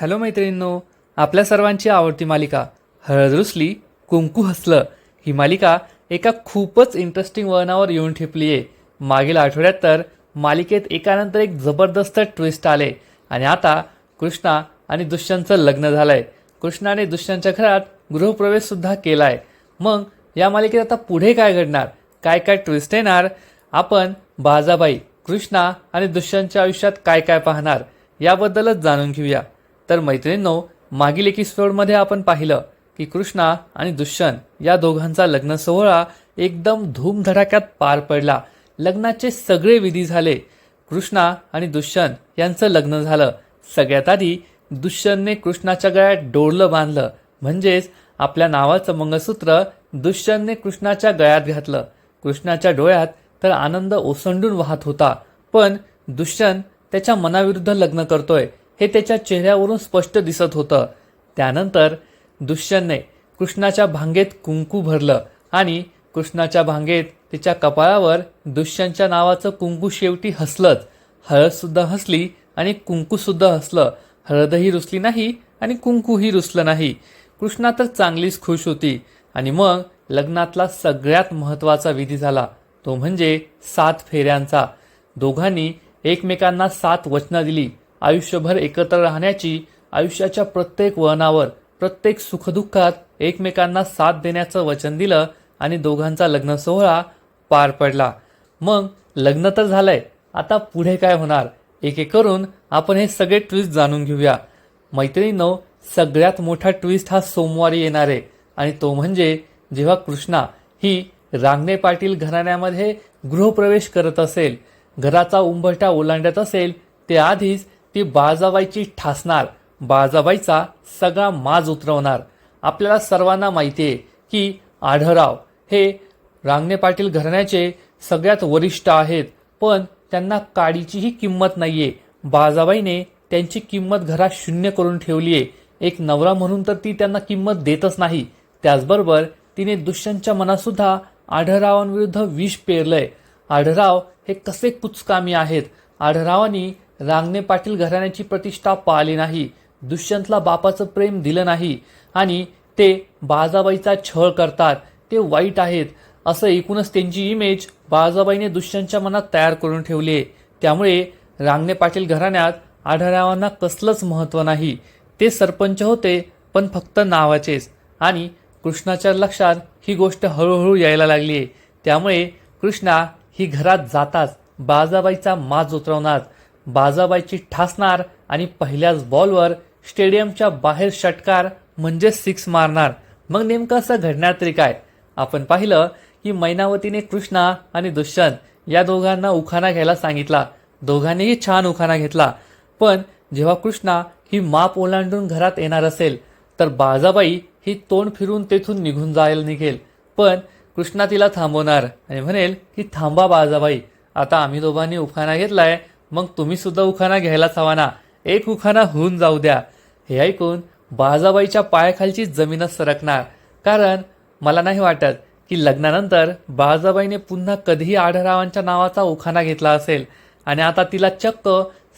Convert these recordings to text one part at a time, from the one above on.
Hello मैत्रिणींनो आपल्या सर्वांची आवडती मालिका हळद रुसली कुंकू हसलं ही मालिका एका खूपच इंटरेस्टिंग वळणावर येऊन ठेपली आहे. मागील आठवड्यात तर मालिकेत एकानंतर एक जबरदस्त ट्विस्ट आले आणि आता कृष्णा आणि दुष्यंतचं लग्न झालंय. कृष्णाने दुष्यंतच्या घरात गृहप्रवेशसुद्धा केला केलाय. मग या मालिकेत आता पुढे काय घडणार? काय काय ट्विस्ट येणार? आपण बाजाबाई कृष्णा आणि दुष्यंतच्या आयुष्यात काय काय पाहणार? याबद्दलच जाणून घेऊया. तर मैत्रिणींनो मागील एपिसोडमध्ये आपण पाहिलं की कृष्णा आणि दुष्यंत या दोघांचा लग्न सोहळा एकदम धूमधडाक्यात पार पडला. लग्नाचे सगळे विधी झाले. कृष्णा आणि दुष्यंत यांचं लग्न झालं. सगळ्यात आधी दुष्यंतने कृष्णाच्या गळ्यात डोरलं बांधलं. म्हणजेच आपल्या नावाचं मंगळसूत्र दुष्यंतने कृष्णाच्या गळ्यात घातलं. कृष्णाच्या डोळ्यात तर आनंद ओसंडून वाहत होता. पण दुष्यंत त्याच्या मनाविरुद्ध लग्न करतोय. हे त्याच्या चेहऱ्यावरून स्पष्ट दिसत होतं. त्यानंतर दुष्यंतने कृष्णाच्या भांगेत कुंकू भरलं आणि कृष्णाच्या भांगेत तिच्या कपाळावर दुष्यंतच्या नावाचं कुंकू शेवटी हसलंच. हळदसुद्धा हसली आणि कुंकूसुद्धा हसलं. हळदही रुसली नाही आणि कुंकूही रुसलं नाही. कृष्णा तर चांगलीच खुश होती. आणि मग लग्नातला सगळ्यात महत्त्वाचा विधी झाला. तो म्हणजे सात फेऱ्यांचा. दोघांनी एकमेकांना सात वचनं दिली. आयुष्यभर एकत्र राहण्याची आयुष्याच्या प्रत्येक वळणावर प्रत्येक सुखदुःखात एकमेकांना साथ देण्याचं वचन दिलं आणि दोघांचा लग्न सोहळा पार पडला. मग लग्न तर झालंय आता पुढे काय होणार? एक एक करून आपण हे सगळे ट्विस्ट जाणून घेऊया. मैत्रिणींनो सगळ्यात मोठा ट्विस्ट हा सोमवारी येणार आहे आणि तो म्हणजे जेव्हा कृष्णा ही रांगणे पाटील घराण्यामध्ये गृहप्रवेश करत असेल घराचा उंबरठा ओलांडत असेल ते आधीच ती बाळजाबाईची ठासणार. बाळजाबाईचा सगळा माज उतरवणार. आपल्याला सर्वांना माहिती आहे की आढळराव हे रांगणे पाटील घराण्याचे सगळ्यात वरिष्ठ आहेत. पण त्यांना काडीचीही किंमत नाही आहे बाळजाबाईने त्यांची किंमत घरात शून्य करून ठेवली आहे एक नवरा म्हणून तर ती त्यांना किंमत देतच नाही. त्याचबरोबर तिने दुष्यंतच्या मनातसुद्धा आढळरावांविरुद्ध विष पेरलंय. आढळराव हे कसे कुचकामी आहेत? आढळरावांनी रांगणे पाटील घराण्याची प्रतिष्ठा पाळली नाही दुष्यंतला बापाचं प्रेम दिलं नाही आणि ते बाळाबाईचा छळ करतात ते वाईट आहेत असं एकूणच त्यांची इमेज बाळजाबाईने दुष्यंतच्या मनात तयार करून ठेवली. आहे त्यामुळे रांगणे पाटील घराण्यात आढळरावांना कसलंच महत्त्व नाही. ते सरपंच होते पण फक्त नावाचेच आणि कृष्णाच्या लक्षात ही गोष्ट हळूहळू यायला लागली. आहे त्यामुळे कृष्णा ही घरात जाताच बाळजाबाईचा माज उतरवणार. बाजाबाईची ठासणार आणि पहिल्याच बॉलवर स्टेडियमच्या बाहेर षटकार म्हणजे सिक्स मारणार. मग नेमकं असं घडणार तरी काय? आपण पाहिलं की मैनावतीने कृष्णा आणि दुष्यंत या दोघांना उखाणा घ्यायला सांगितला. दोघांनीही छान उखाणा घेतला. पण जेव्हा कृष्णा ही माप ओलांडून घरात येणार असेल तर बाजाबाई ही तोंड फिरून तेथून निघून जायला निघेल. पण कृष्णा तिला थांबवणार आणि म्हणेल की थांबा बाजाबाई आता आम्ही दोघांनी उखाणा घेतलाय मग तुम्ही सुद्धा उखाणा घ्यायलाच हवा ना. एक उखाणा होऊन जाऊ द्या. हे ऐकून बाळजाबाईच्या पायाखालची जमीनच सरकणार. कारण मला नाही वाटत की लग्नानंतर बाळजाबाईने पुन्हा कधीही आढळरावांच्या नावाचा उखाणा घेतला असेल. आणि आता तिला चक्क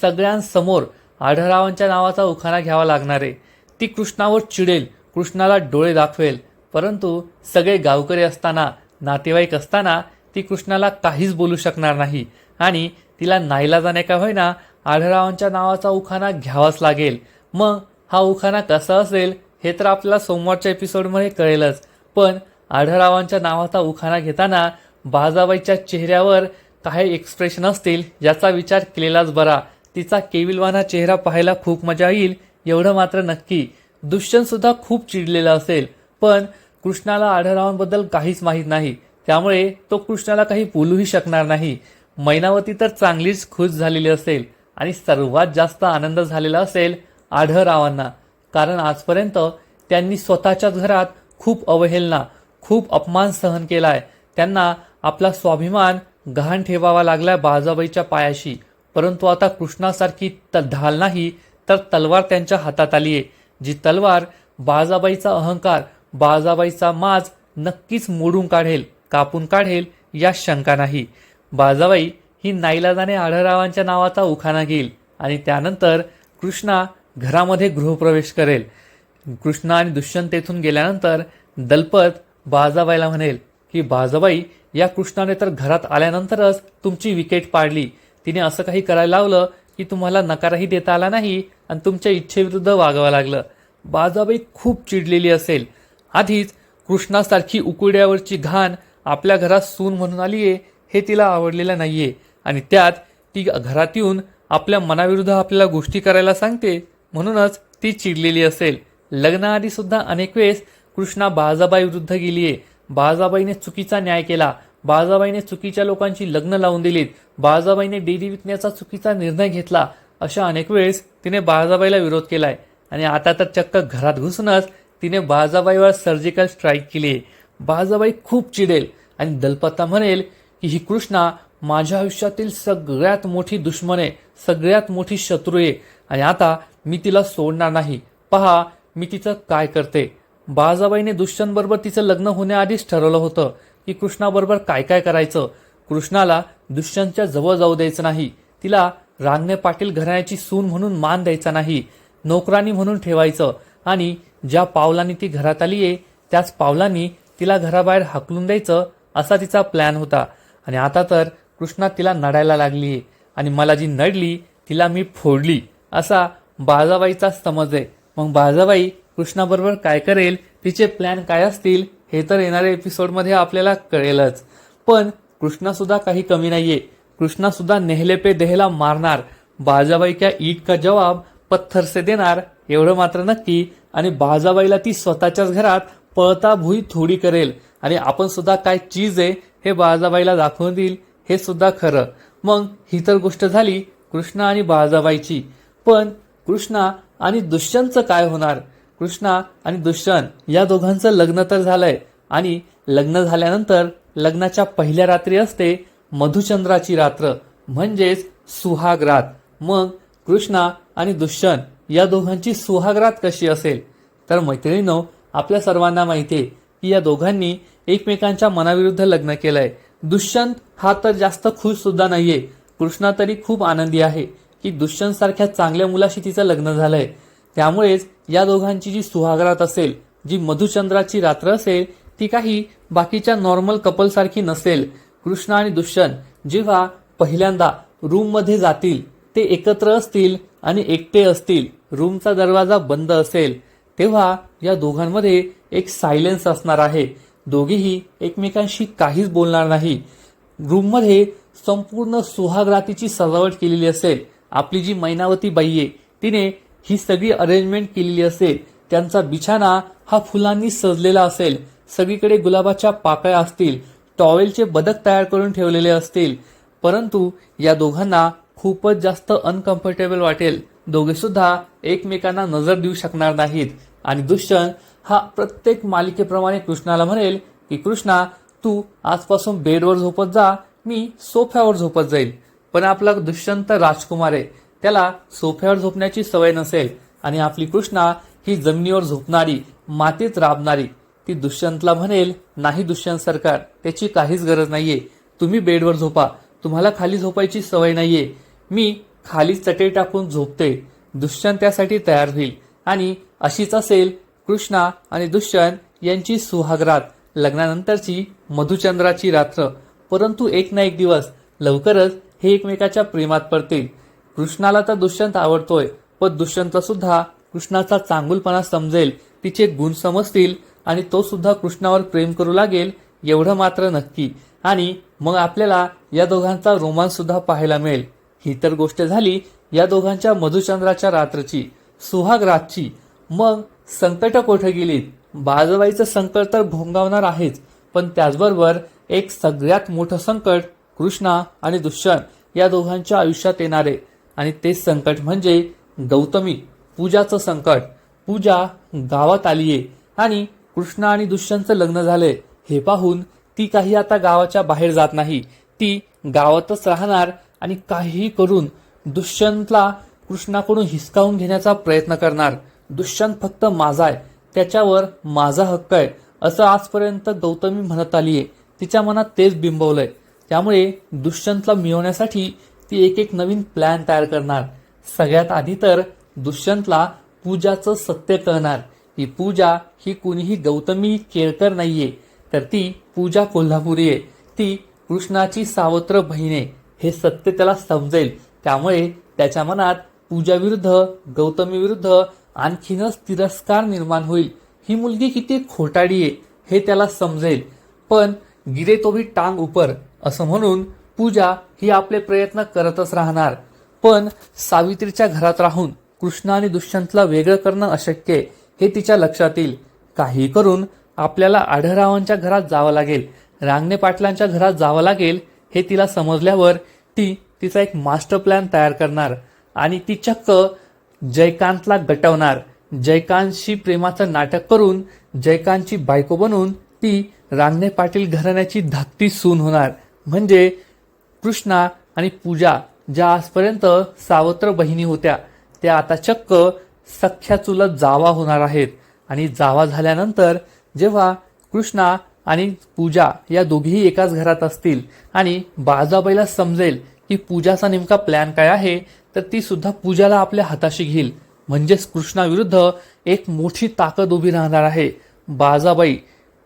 सगळ्यांसमोर आढळरावांच्या नावाचा उखाणा घ्यावा लागणार आहे. ती कृष्णावर चिडेल कृष्णाला डोळे दाखवेल. परंतु सगळे गावकरी असताना नातेवाईक असताना ती कृष्णाला काहीच बोलू शकणार नाही. आणि तिला नाईलाजाने का होईना आढळरावांच्या नावाचा उखाणा घ्यावाच लागेल. मग हा उखाणा कसा असेल हे तर आपल्याला सोमवारच्या एपिसोडमध्ये कळेलच. पण आढळरावांच्या नावाचा उखाणा घेताना बाजाबाईच्या चेहऱ्यावर काही एक्सप्रेशन असतील याचा विचार केलेलाच बरा. तिचा केविलवाना चेहरा पाहायला खूप मजा येईल एवढं मात्र नक्की. दुष्यंतसुद्धा खूप चिडलेला असेल पण कृष्णाला आढळरावांबद्दल काहीच माहीत नाही. त्यामुळे तो कृष्णाला काही बोलूही शकणार नाही. मैनावती तर चांगलीच खुश झालेली असेल आणि सर्वात जास्त आनंद झालेला असेल आढळरावांना. कारण आजपर्यंत त्यांनी स्वतःच्याच घरात खूप अवहेलना खूप अपमान सहन केलाय. त्यांना आपला स्वाभिमान गहाण ठेवावा लागलाय बाळजाबाईच्या पायाशी. परंतु आता कृष्णासारखी त ढाल नाही तर तलवार त्यांच्या हातात आली आहे जी तलवार बाळजाबाईचा अहंकार बाळजाबाईचा माज नक्कीच मोडून काढेल कापून काढेल या शंका नाही. बाजाबाई ही नाईलाजाने आढळरावांच्या नावाचा उखाणा घेईल आणि त्यानंतर कृष्णा घरामध्ये गृहप्रवेश करेल. कृष्ण आणि दुष्यंत तेथून गेल्यानंतर दलपत बाजाबाईला म्हणेल की बाजाबाई या कृष्णाने तर घरात आल्यानंतरच तुमची विकेट पाडली. तिने असं काही करायला लावलं की तुम्हाला नकारही देता आला नाही आणि तुमच्या इच्छेविरुद्ध वागावं लागलं. बाजाबाई खूप चिडलेली असेल. आधीच कृष्णासारखी उकुड्यावरची घाण आपल्या घरात सून म्हणून आली आहे हे तिला आवडलेलं नाही आहे आणि त्यात ती घरात येऊन आपल्या मनाविरुद्ध आपल्याला गोष्टी करायला सांगते म्हणूनच ती चिडलेली असेल. लग्नाआधी सुद्धा अनेक वेळेस कृष्णा बाळजाबाई विरुद्ध गेली आहे बाळजाबाईने चुकीचा न्याय केला. बाळजाबाईने चुकीच्या लोकांची लग्न लावून दिलीत. बाजाबाईने डेअरी विकण्याचा चुकीचा निर्णय घेतला. अशा अनेक वेळेस तिने बाळजाबाईला विरोध केलाय. आणि आता तर चक्क घरात घुसूनच तिने बाळजाबाईवर सर्जिकल स्ट्राईक केली आहे बाळजाबाई खूप चिडेल आणि दलपत्ता म्हणेल की ही कृष्णा माझ्या आयुष्यातील सगळ्यात मोठी दुश्मन आहे सगळ्यात मोठी शत्रू आहे आणि आता मी तिला सोडणार नाही. पहा मी तिचं काय करते? बाजाबाईने दुष्यंतबरोबर तिचं लग्न होण्याआधीच ठरवलं होतं की कृष्णाबरोबर काय काय करायचं. कृष्णाला दुष्यंतच्या जवळ जाऊ द्यायचं नाही. तिला रांगणे पाटील घराण्याची सून म्हणून मान द्यायचा नाही. नोकरानी म्हणून ठेवायचं. आणि ज्या पावलांनी ती घरात आली आहे त्याच पावलांनी तिला घराबाहेर हाकलून द्यायचं असा तिचा प्लॅन होता. आणि आता तर कृष्णा तिला नडायला लागली आहे आणि मला जी नडली तिला मी फोडली. असा बाजाबाईचा समज आहे. मग बाजाबाई कृष्णाबरोबर काय करेल? तिचे प्लॅन काय असतील? हे तर येणाऱ्या एपिसोडमध्ये आपल्याला कळेलच. पण कृष्णासुद्धा काही कमी नाहीये. कृष्णासुद्धा नेहले पे देहला मारणार. बाजाबाईच्या ईट का जवाब पत्थर से देणार एवढं मात्र नक्की. आणि बाजाबाईला ती स्वतःच्याच घरात पळता भुई थोडी करेल. आणि आपण सुद्धा काय चीज आहे हे बाळजाबाईला दाखवून देईल हे सुद्धा खरं. मग ही तर गोष्ट झाली कृष्णा आणि बाळजाबाईची. पण कृष्णा आणि दुष्यंतचं काय होणार? कृष्णा आणि दुष्यंत या दोघांचं लग्न तर झालंय. आणि लग्न झाल्यानंतर लग्नाच्या पहिल्या रात्री असते मधुचंद्राची रात्र म्हणजेच सुहागरात मग कृष्णा आणि दुष्यंत या दोघांची सुहागरात कशी असेल? तर मैत्रिणीनो आपल्या सर्वांना माहिती आहे की या दोघांनी एकमेकांच्या मनाविरुद्ध लग्न केलंय. दुष्यंत हा तर जास्त खुश सुद्धा नाहीये. कृष्णा तरी खूप आनंदी आहे की दुष्यंत सारख्या चांगल्या मुलाशी तिचं लग्न झालंय. त्यामुळेच या दोघांची जी सुहागरात असेल जी मधुचंद्राची रात्र असेल ती काही बाकीच्या नॉर्मल कपल सारखी नसेल. कृष्ण आणि दुष्यंत जेव्हा पहिल्यांदा रूममध्ये जातील ते एकत्र असतील आणि एकटे असतील रूमचा दरवाजा बंद असेल तेव्हा या दोघांमध्ये एक सायलेन्स असणार आहे. दोघेही एकमेकांशी काहीच बोलणार नाही. रूममध्ये संपूर्ण सुहागरातीची सजावट केलेली असेल. आपली जी मैनावती बाई आहे तिने ही सगळी अरेंजमेंट केलेली असेल. त्यांचा बिछाना हा फुलांनी सजलेला असेल. सगळीकडे गुलाबाच्या पाकळ्या असतील टॉवेलचे बदक तयार करून ठेवलेले असतील. परंतु या दोघांना खूपच जास्त अनकम्फर्टेबल वाटेल. दोघे सुद्धा एकमेकांना नजर देऊ शकणार नाहीत. आणि दुष्यंत हा प्रत्येक मालिकेप्रमाणे कृष्णाला म्हणेल की कृष्णा तू आजपासून बेडवर झोपत जा मी सोफ्यावर झोपत जाईल. पण आपला दुष्यंत राजकुमार आहे. त्याला सोफ्यावर झोपण्याची सवय नसेल आणि आपली कृष्णा ही जमिनीवर झोपणारी मातीत राबणारी ती दुष्यंतला म्हणेल नाही दुष्यंत सरकार त्याची काहीच गरज नाहीये. तुम्ही बेडवर झोपा. तुम्हाला खाली झोपायची सवय नाहीये. मी खाली चटई टाकून झोपते. दुष्यंत त्यासाठी तयार होईल. आणि अशीच असेल कृष्णा आणि दुष्यंत यांची सुहागरात लग्नानंतरची मधुचंद्राची रात्र. परंतु एक ना एक दिवस लवकरच हे एकमेकाच्या प्रेमात पडतील. कृष्णाला तर दुष्यंत आवडतोय पण दुष्यंतला सुद्धा कृष्णाचा चांगुलपणा समजेल तिचे गुण समजतील आणि तो सुद्धा कृष्णावर प्रेम करू लागेल एवढं मात्र नक्की. आणि मग आपल्याला या दोघांचा रोमांस सुद्धा पाहायला मिळेल. ही तर गोष्ट झाली या दोघांच्या मधुचंद्राच्या रात्रची सुहाग रातची मग संकट कोठे गेलीत. बाजवाईचं संकट तर भोंगावणार आहेच पण त्याचबरोबर एक सगळ्यात मोठं संकट कृष्णा आणि दुष्यंत या दोघांच्या आयुष्यात येणारे. आणि ते संकट म्हणजे गौतमी पूजाचं संकट. पूजा गावात आलीये आणि कृष्णा आणि दुष्यंतचं लग्न झालंय. हे पाहून ती काही आता गावाच्या बाहेर जात नाही. ती गावातच राहणार आणि काहीही करून दुष्यंतला कृष्णाकडून हिसकावून घेण्याचा प्रयत्न करणार. दुष्यंत फक्त माझा आहे. त्याच्यावर माझा हक्क आहे. असं आजपर्यंत गौतमी म्हणत आली आहे तिच्या मनात तेच बिंबवलंय. त्यामुळे दुष्यंतला मिळवण्यासाठी ती एक एक नवीन प्लॅन तयार करणार. सगळ्यात आधी तर दुष्यंतला पूजाचं सत्य कळणार. ही पूजा ही कुणीही गौतमी केळकर नाहीये. तर ती पूजा कोल्हापुरी आहे. ती कृष्णाची सावत्र बहीण आहे. हे सत्य त्याला समजेल. त्यामुळे त्याच्या मनात पूजाविरुद्ध गौतमी विरुद्ध आणखीनच तिरस्कार निर्माण होईल. ही मुलगी किती खोटाडी आहे हे त्याला समजेल. पण गिरे तो भी टांग उपर असं म्हणून पूजा ही आपले प्रयत्न करतच राहणार. पण सावित्रीच्या घरात राहून कृष्ण आणि दुष्यंतला वेगळं करणं अशक्य आहे हे तिच्या लक्षात येईल काही करून आपल्याला आढळरावांच्या घरात जावं लागेल. रांगणे पाटलांच्या घरात जावं लागेल हे तिला समजल्यावर ती तिचा एक मास्टर प्लॅन तयार करणार. आणि ती चक्क जयकांतला गटवणार. जयकांतशी प्रेमाचं नाटक करून जयकांतची बायको बनवून ती रांगणे पाटील घराण्याची धाकटी सून होणार. म्हणजे कृष्णा आणि पूजा ज्या आजपर्यंत सावत्र बहिणी होत्या त्या आता चक्क सख्या चुलत जावा होणार आहेत. आणि जावा झाल्यानंतर जेव्हा कृष्णा आणि पूजा या दोघीही एकाच घरात असतील आणि बाजाबाईला समजेल की पूजाचा नेमका प्लॅन काय आहे तर ती सुद्धा पूजाला आपल्या हाताशी घेईल. म्हणजेच कृष्णाविरुद्ध एक मोठी ताकद उभी राहणार आहे. बाजाबाई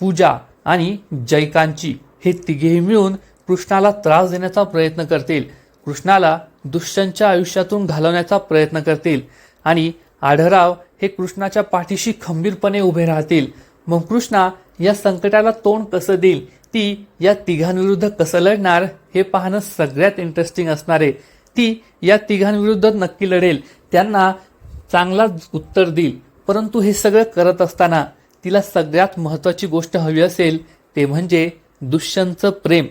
पूजा आणि जयकांची हे तिघेही मिळून कृष्णाला त्रास देण्याचा प्रयत्न करतील. कृष्णाला दुष्यंतच्या आयुष्यातून घालवण्याचा प्रयत्न करतील आणि आढराव हे कृष्णाच्या पाठीशी खंबीरपणे उभे राहतील. मग कृष्णा या संकटाला तोंड कसं देईल? ती या तिघांविरुद्ध कसं लढणार? हे पाहणं सगळ्यात इंटरेस्टिंग असणार आहे. ती या तिघांविरुद्ध नक्की लढेल त्यांना चांगलाच उत्तर देईल. परंतु हे सगळं करत असताना तिला सगळ्यात महत्त्वाची गोष्ट हवी असेल ते म्हणजे दुष्यंतचं प्रेम.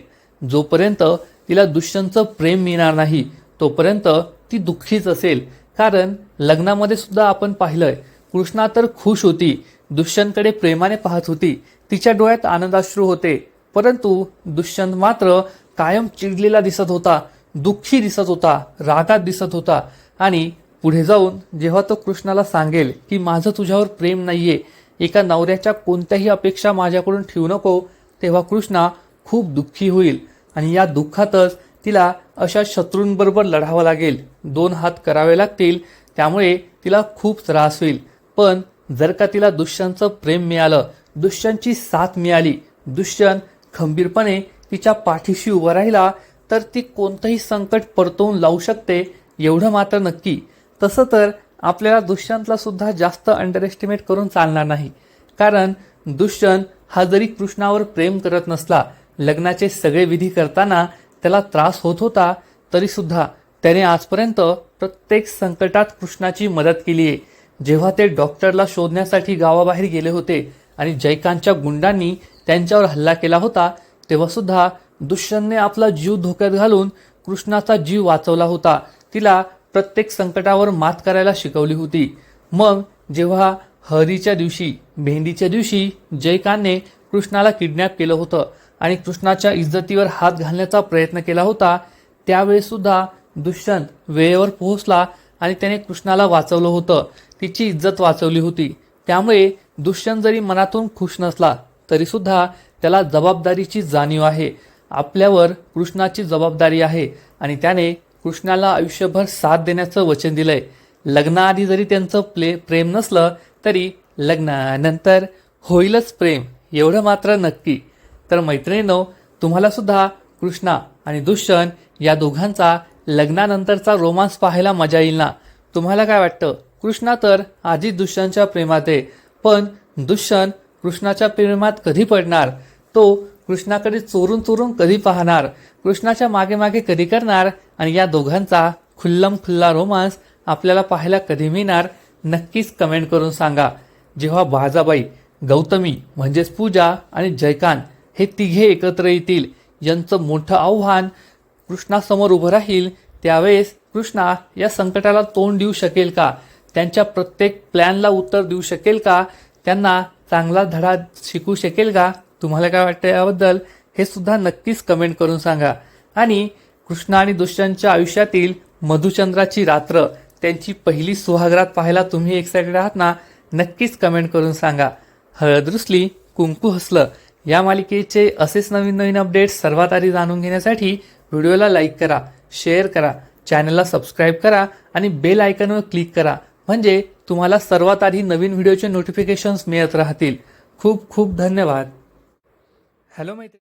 जोपर्यंत तिला दुष्यंतचं प्रेम मिळणार नाही तोपर्यंत ती दुःखीच असेल. कारण लग्नामध्ये सुद्धा आपण पाहिलंय कृष्णा तर खुश होती दुष्यंतकडे प्रेमाने पाहत होती तिच्या डोळ्यात आनंदाश्रू होते. परंतु दुष्यंत मात्र कायम चिडलेला दिसत होता. दुःखी दिसत होता रागात दिसत होता. आणि पुढे जाऊन जेव्हा तो कृष्णाला सांगेल की माझं तुझ्यावर प्रेम नाहीये एका नवऱ्याच्या कोणत्याही अपेक्षा माझ्याकडून ठेवू नको तेव्हा कृष्णा खूप दुःखी होईल. आणि या दुःखातच तिला अशा शत्रूंबरोबर लढावं लागेल. दोन हात करावे लागतील त्यामुळे तिला खूप त्रास होईल. पण जर का तिला दुष्यंतचं प्रेम मिळालं दुष्यंतची साथ मिळाली दुष्यंत खंबीरपणे तिच्या पाठीशी उभा राहिला तर ती कोणतंही संकट परतवून लावू शकते एवढं मात्र नक्की. तसं तर आपल्याला दुष्यंतला सुद्धा जास्त अंडर एस्टिमेट करून चालणार नाही. कारण दुष्यंत हा जरी कृष्णावर प्रेम करत नसला लग्नाचे सगळे विधी करताना त्याला त्रास होत होता तरीसुद्धा त्याने आजपर्यंत प्रत्येक संकटात कृष्णाची मदत केली आहे. जेव्हा ते डॉक्टरला शोधण्यासाठी गावाबाहेर गेले होते आणि जयकांतच्या गुंडांनी त्यांच्यावर हल्ला केला होता तेव्हासुद्धा दुष्यंतने आपला जीव धोक्यात घालून कृष्णाचा जीव वाचवला होता. तिला प्रत्येक संकटावर मात करायला शिकवली होती. मग जेव्हा हरीच्या दिवशी भेंडीच्या दिवशी जयकांतने कृष्णाला किडनॅप केलं होतं आणि कृष्णाच्या इज्जतीवर हात घालण्याचा प्रयत्न केला होता त्यावेळेससुद्धा दुष्यंत वेळेवर पोहोचला आणि त्याने कृष्णाला वाचवलं होतं. तिची इज्जत वाचवली होती. त्यामुळे दुष्यंत जरी मनातून खुश नसला तरीसुद्धा त्याला जबाबदारीची जाणीव आहे. आपल्यावर कृष्णाची जबाबदारी आहे आणि त्याने कृष्णाला आयुष्यभर साथ देण्याचं वचन दिलंय. लग्नाआधी जरी त्यांचं प्ले प्रेम नसलं तरी लग्नानंतर होईलच प्रेम एवढं मात्र नक्की. तर मैत्रिणींनो तुम्हाला सुद्धा कृष्णा आणि दुष्यंत या दोघांचा लग्नानंतरचा रोमांस पाहायला मजा येईल ना? तुम्हाला काय वाटतं? कृष्णा तर आधीच दुष्यंतच्या प्रेमात आहे पण दुष्यंत कृष्णाच्या प्रेमात कधी पडणार? तो कृष्णाकडे चोरून चोरून कधी पाहणार? कृष्णाच्या मागे मागे कधी करणार? आणि या दोघांचा खुल्लम खुल्ला रोमांस आपल्याला पाहायला कधी मिळणार? नक्कीच कमेंट करून सांगा. जेव्हा बाजाबाई गौतमी म्हणजेच पूजा आणि जयकांत हे तिघे एकत्र येतील यांचं मोठं आव्हान कृष्णासमोर उभं राहील त्यावेळेस कृष्णा या संकटाला तोंड देऊ शकेल का? त्यांच्या प्रत्येक प्लॅनला उत्तर देऊ शकेल का? त्यांना चांगला धडा शिकू शकेल का? तुम्हाला काय वाटतं याबद्दल हे सुद्धा नक्कीच कमेंट करून सांगा. आणि कृष्णा आणि दुष्यांच्या आयुष्यातील मधुचंद्राची रात्र त्यांची पहिली सुहागरात पाहायला तुम्ही एक्सायटेड आहात ना नक्कीच कमेंट करून सांगा. हळद रुसली कुंकू हसलं या मालिकेचे असेच नवीन नवीन अपडेट्स सर्वात आधी जाणून घेण्यासाठी व्हिडिओला लाईक करा शेअर करा चॅनलला सबस्क्राईब करा आणि बेल आयकॉनवर क्लिक करा. म्हणजे तुम्हाला सर्वात आधी नवीन व्हिडिओचे नोटिफिकेशन्स मिळत राहतील. खूप खूप धन्यवाद. हॅलो मैत्री